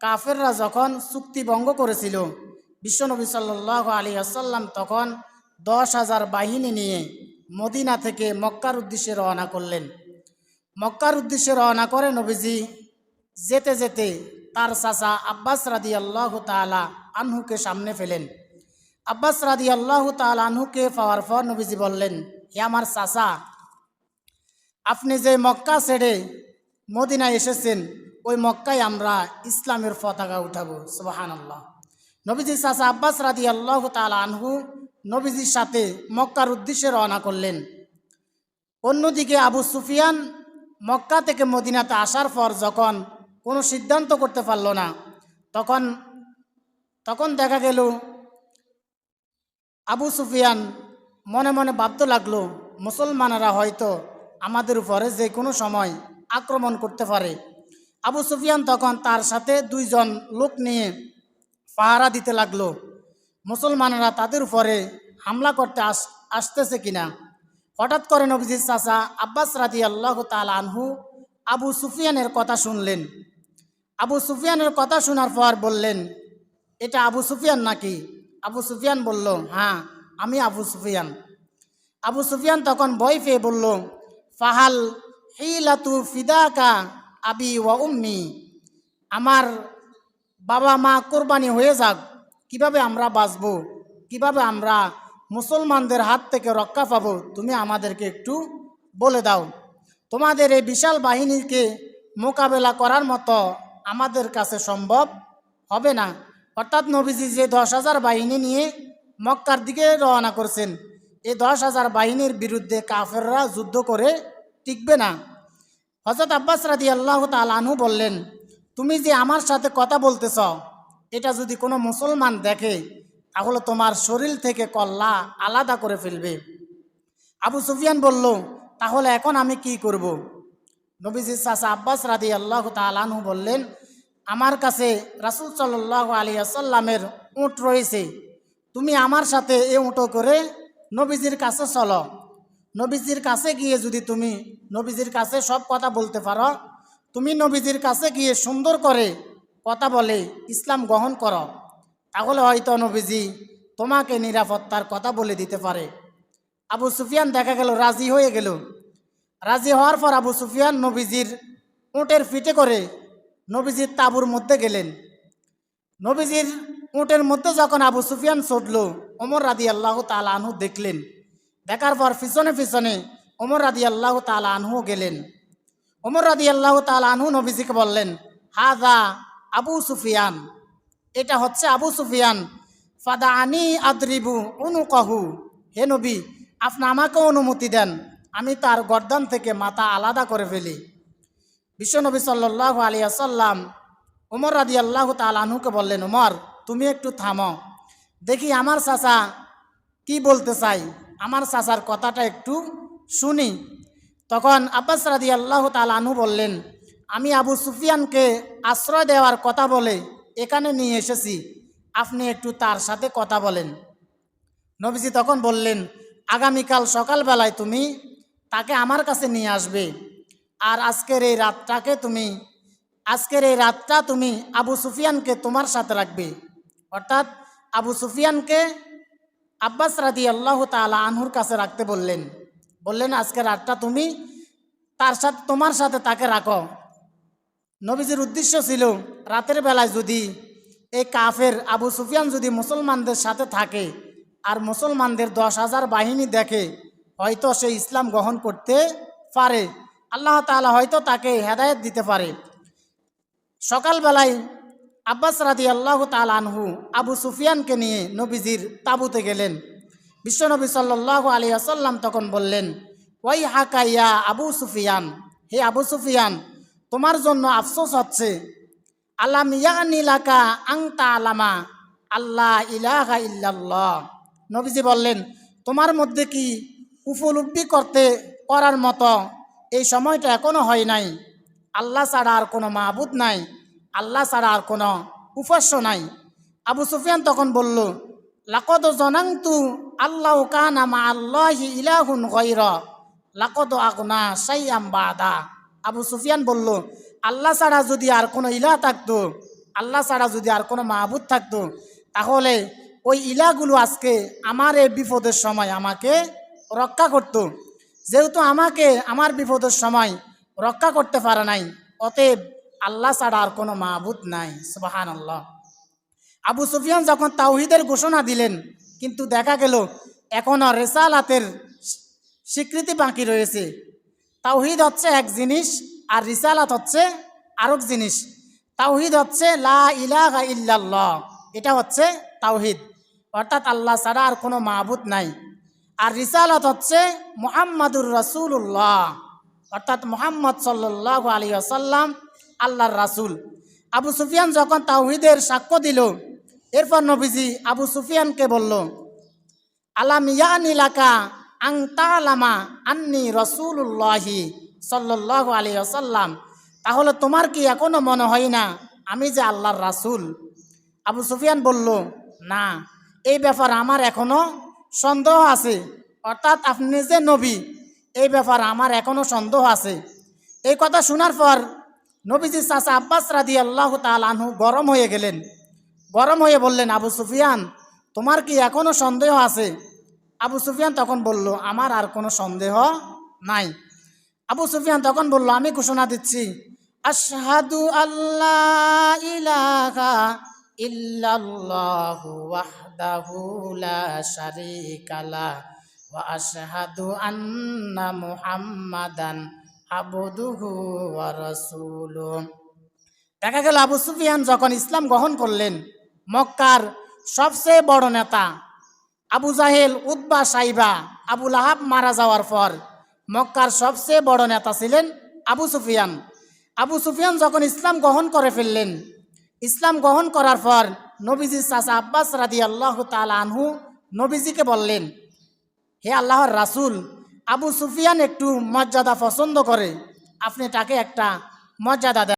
কাফেররা যখন চুক্তি ভঙ্গ করেছিল বিশ্বনবী সাল্লাহ আলী আসাল্লাম তখন দশ হাজার বাহিনী নিয়ে মদিনা থেকে মক্কার উদ্দেশ্যে রওনা করলেন। মক্কার উদ্দেশ্যে রওনা করে নবীজি যেতে যেতে তার চাচা আব্বাস রাদি আল্লাহ তালা আনহুকে সামনে ফেলেন। আব্বাস রাদি আল্লাহ তালা আনহুকে পাওয়ার পর নবীজি বললেন, হে আমার চাচা, আপনি যে মক্কা ছেড়ে মদিনায় এসেছেন ওই মক্কায় আমরা ইসলামের পতাকা উঠাবো সুবাহান আল্লাহ নবীজি চাচা আব্বাস রাদি আল্লাহ তালা আনহু নবীজির সাথে মক্কার উদ্দেশ্যে রওনা করলেন। অন্যদিকে আবু সুফিয়ান মক্কা থেকে মদিনাতে আসার পর যখন কোনো সিদ্ধান্ত করতে পারল না, তখন তখন দেখা গেল আবু সুফিয়ান মনে মনে ভাবতে লাগল, মুসলমানেরা হয়তো আমাদের উপরে যে কোনো সময় আক্রমণ করতে পারে। আবু সুফিয়ান তখন তার সাথে দুইজন লোক নিয়ে পাহারা দিতে লাগল। মুসলমানেরা তাদের উপরে হামলা করতে আস, আসতেছে কিনা? হঠাৎ করে নবীজির চাচা আব্বাস রাদি আল্লাহ তাল আনহু আবু সুফিয়ানের কথা শুনলেন। আবু সুফিয়ানের কথা শোনার পর বললেন, এটা আবু সুফিয়ান নাকি? আবু সুফিয়ান বলল হ্যাঁ আমি আবু সুফিয়ান। আবু সুফিয়ান তখন ভয় পেয়ে বলল, ফাহাল হিলাতু ফিদাকা আবি ওয়া উম্মি, আমার বাবা মা কোরবানি হয়ে যাক, কীভাবে আমরা বাঁচব? কীভাবে আমরা মুসলমানদের হাত থেকে রক্ষা পাবো? তুমি আমাদেরকে একটু বলে দাও। তোমাদের এই বিশাল বাহিনীকে মোকাবেলা করার মতো আমাদের কাছে সম্ভব হবে না। অর্থাৎ নবীজি যে দশ হাজার বাহিনী নিয়ে মক্কার দিকে রওনা করছেন এই দশ হাজার বাহিনীর বিরুদ্ধে কাফেররা যুদ্ধ করে টিকবে না। হজরত আব্বাস রাদি আল্লাহ তালানহু বললেন, তুমি যে আমার সাথে কথা বলতেছ, এটা যদি কোনো মুসলমান দেখে, তাহলে তোমার শরীর থেকে কল্লা আলাদা করে ফেলবে। আবু সুফিয়ান বলল, তাহলে এখন আমি কি করব। নবীজি চাচা আব্বাস রাদি আল্লাহ তালানহু বললেন, আমার কাছে রাসুল সাল্লাহ আলী আসাল্লামের উঁট রয়েছে। তুমি আমার সাথে এ উঁটো করে নবীজির কাছে চলো। নবীজির কাছে গিয়ে যদি তুমি নবীজির কাছে সব কথা বলতে পারো, তুমি নবীজির কাছে গিয়ে সুন্দর করে কথা বলে ইসলাম গ্রহণ করো, তাহলে হয়তো নবীজি তোমাকে নিরাপত্তার কথা বলে দিতে পারে। আবু সুফিয়ান দেখা গেল, রাজি হয়ে গেল। রাজি হওয়ার পর আবু সুফিয়ান নবীজির উঁটের ফিটে করে নবীজির তাঁবুর মধ্যে গেলেন। নবীজির উঁটের মধ্যে যখন আবু সুফিয়ান চড়ল ওমর রাদি আল্লাহ তাল আনহু দেখলেন দেখার পর পিছনে পিছনে ওমর রাদি আল্লাহ তাল আনহু গেলেন। ওমর রাদি আল্লাহ তাল আনহু নবীজিকে বললেন হাদা আবু সুফিয়ান। এটা হচ্ছে আবু সুফিয়ান। ফাদা আনি আদরিবু অনু কহু হে নবী, আপনি আমাকে অনুমতি দেন, আমি তার গর্দান থেকে মাথা আলাদা করে ফেলি। বিশ্বনবী সাল্লাহ আলী আসাল্লাম উমর রাদি আল্লাহ তালাহুকে বললেন উমর তুমি একটু থামো। দেখি আমার চাচা কি বলতে চাই আমার চাচার কথাটা একটু শুনি। তখন আব্বাস রাদি আল্লাহ তালাহু বললেন, আমি আবু সুফিয়ানকে আশ্রয় দেওয়ার কথা বলে এখানে নিয়ে এসেছি। আপনি একটু তার সাথে কথা বলেন। নবীজি তখন বললেন, আগামীকাল সকালবেলায় তুমি তাকে আমার কাছে নিয়ে আসবে। আর আজকের এই রাতটাকে তুমি, আজকের এই রাতটা তুমি আবু সুফিয়ানকে তোমার সাথে রাখবে। অর্থাৎ আবু সুফিয়ানকে আব্বাস রাদি আল্লাহ তালা আনহুর কাছে রাখতে বললেন বললেন, আজকে রাতটা তুমি তার সাথে, তোমার সাথে তাকে রাখো। নবীজির উদ্দেশ্য ছিল, রাতের বেলায় যদি এই কাফের আবু সুফিয়ান যদি মুসলমানদের সাথে থাকে আর মুসলমানদের দশ হাজার বাহিনী দেখে, হয়তো সে ইসলাম গ্রহণ করতে পারে। আল্লাহ তালা হয়তো তাকে হেদায়ত দিতে পারে। সকালবেলায় আব্বাস রাদি আল্লাহ তাল আনহু আবু সুফিয়ানকে নিয়ে নবীজির তাবুতে গেলেন। বিশ্বনবী সাল্লাহ আলী আসাল্লাম তখন বললেন ওই হাকাইয়া আবু সুফিয়ান, হে আবু সুফিয়ান, তোমার জন্য আফসোস হচ্ছে। আলাম ইয়ানিলাকা আংতা আলামা আল্লাহ ইলাহা ইল্লাল্লাহ। নবীজি বললেন, তোমার মধ্যে কি উপলব্ধি করতে, করার মতো এই সময়টা এখনও হয় নাই? আল্লাহ ছাড়া আর কোনো মাহবুদ নাই। আল্লাহ ছাড়া আর কোনো উপাস্য নাই। আবু সুফিয়ান তখন বলল, লাকদ জনাংতু আল্লাহ কানা আল্লাহি ইলাহুন গৈর লাকদ আগনা সাইয়াম বাদা। আবু সুফিয়ান বলল, আল্লাহ ছাড়া যদি আর কোনো ইলাহ থাকতো, আল্লাহ ছাড়া যদি আর কোনো মাহবুদ থাকতো, তাহলে ওই ইলাগুলো আজকে আমার এই বিপদের সময় আমাকে রক্ষা করত। যেহেতু আমাকে আমার বিপদের সময় রক্ষা করতে পারে নাই, অতএব আল্লাহ ছাড়া আর কোনো মাহবুদ নাই সুবাহান আল্লাহ আবু সুফিয়ান যখন তাওহিদের ঘোষণা দিলেন, কিন্তু দেখা গেল এখনও রেসালাতের স্বীকৃতি বাকি রয়েছে। তাওহিদ হচ্ছে এক জিনিস আর রিসালাত হচ্ছে আরেক জিনিস। তাওহিদ হচ্ছে লা ইলাহা ইল্লাল্লাহ, এটা হচ্ছে তাওহিদ। অর্থাৎ আল্লাহ ছাড়া আর কোনো মাহবুদ নাই। আর রিসালাত হচ্ছে মুহাম্মাদুর রাসূলুল্লাহ, অর্থাৎ মোহাম্মদ সাল্লাহ আলী আসাল্লাম আল্লাহর রাসূল। আবু সুফিয়ান যখন তাওহিদের সাক্ষ্য দিল, এরপর নবীজি আবু সুফিয়ানকে বলল, আলাম ইয়ানিলাকা আং তালামা আন্নি রসুল্লাহি সাল্লাহ আলী আসাল্লাম তাহলে তোমার কি এখনও মনে হয় না আমি যে আল্লাহর রাসূল? আবু সুফিয়ান বলল, না, এই ব্যাপার আমার এখনও সন্দেহ আছে। অর্থাৎ আপনি যে নবী, এই ব্যাপার আমার এখনও সন্দেহ আছে। এই কথা শোনার পর নবীজি চাচা আব্বাস রাদি আল্লাহ তালু গরম হয়ে গেলেন। গরম হয়ে বললেন, আবু সুফিয়ান, তোমার কি এখনও সন্দেহ আছে? আবু সুফিয়ান তখন বলল, আমার আর কোনো সন্দেহ নাই। আবু সুফিয়ান তখন বলল, আমি ঘোষণা দিচ্ছি, আশহাদু আল্লাহ ইলাহা ইল্লাল্লাহু লা আন্না মুহাম্মাদান দেখা গেল আবু সুফিয়ান যখন ইসলাম গ্রহণ করলেন, মক্কার সবচেয়ে বড় নেতা আবু জাহেল উদ্বা সাইবা আবু লাহাব মারা যাওয়ার পর মক্কার সবচেয়ে বড় নেতা ছিলেন আবু সুফিয়ান। আবু সুফিয়ান যখন ইসলাম গ্রহণ করে ফেললেন, ইসলাম গ্রহণ করার পর নবীজি চাচা আব্বাস রাদি আল্লাহ তাল আনহু নবীজিকে বললেন, হে আল্লাহর রাসূল আবু সুফিয়ান একটু মর্যাদা পছন্দ করে। আপনি তাকে একটা মর্যাদা দেন।